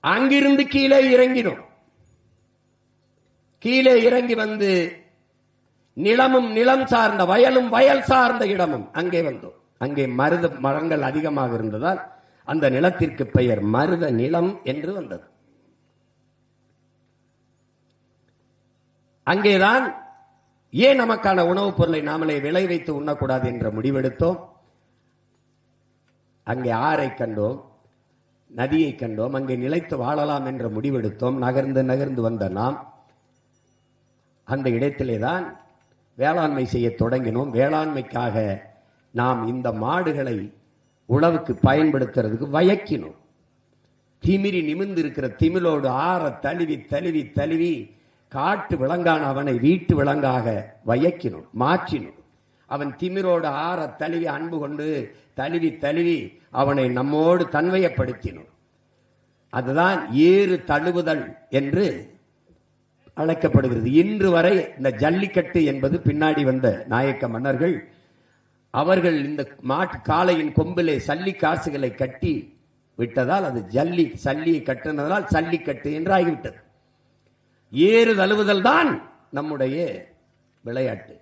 அங்கிருந்து கீழே இறங்கினோம் கீழே இறங்கி வந்து நிலமும் நிலம் சார்ந்த வயலும் வயல் சார்ந்த இடமும் அங்கே வந்தோம். அங்கே மருத மரங்கள் அதிகமாக இருந்ததால் அந்த நிலத்திற்கு பெயர் மருத நிலம் என்று வந்தது. அங்கேதான் ஏன் நமக்கான உணவுப் பொருளை நாமளே விளை வைத்து உண்ணக்கூடாது என்ற முடிவெடுத்தோம். அங்கே ஆறை கண்டோம். நதியை கண்டோம். அங்கே நிலைத்து வாழலாம் என்ற முடிவெடுத்தோம். நகர்ந்து நகர்ந்து வந்த நாம் அந்த இடத்திலே தான் வேளாண்மை செய்ய தொடங்கினோம். வேளாண்மைக்காக நாம் இந்த மாடுகளை உழவுக்கு பயன்படுத்துறதுக்கு வயக்கினோம். திமிரி நிமிர்ந்து இருக்கிற திமிலோடு ஆற தழுவி தழுவி தழுவி காட்டு விலங்கான அவனை வீட்டு விலங்காக வயக்கினோம் மாற்றினோம். அவன் திமிரோடு ஆற தழுவி அன்பு கொண்டு தழுவி தழுவி அவனை நம்மோடு தன்மையப்படுத்தினோம். அதுதான் ஏறு தழுவுதல் என்று அழைக்கப்படுகிறது. இன்று வரை இந்த ஜல்லிக்கட்டு என்பது பின்னாடி வந்த நாயக்க மன்னர்கள் அவர்கள் இந்த மாட்டு காளையின் கொம்பிலே சல்லி காசுகளை கட்டி விட்டதால் அது ஜல்லி சல்லியை கட்டினதால் சல்லிக்கட்டு என்று ஆகிவிட்டது ஏறு தழுவுதல் தான் நம்முடைய விளையாட்டு.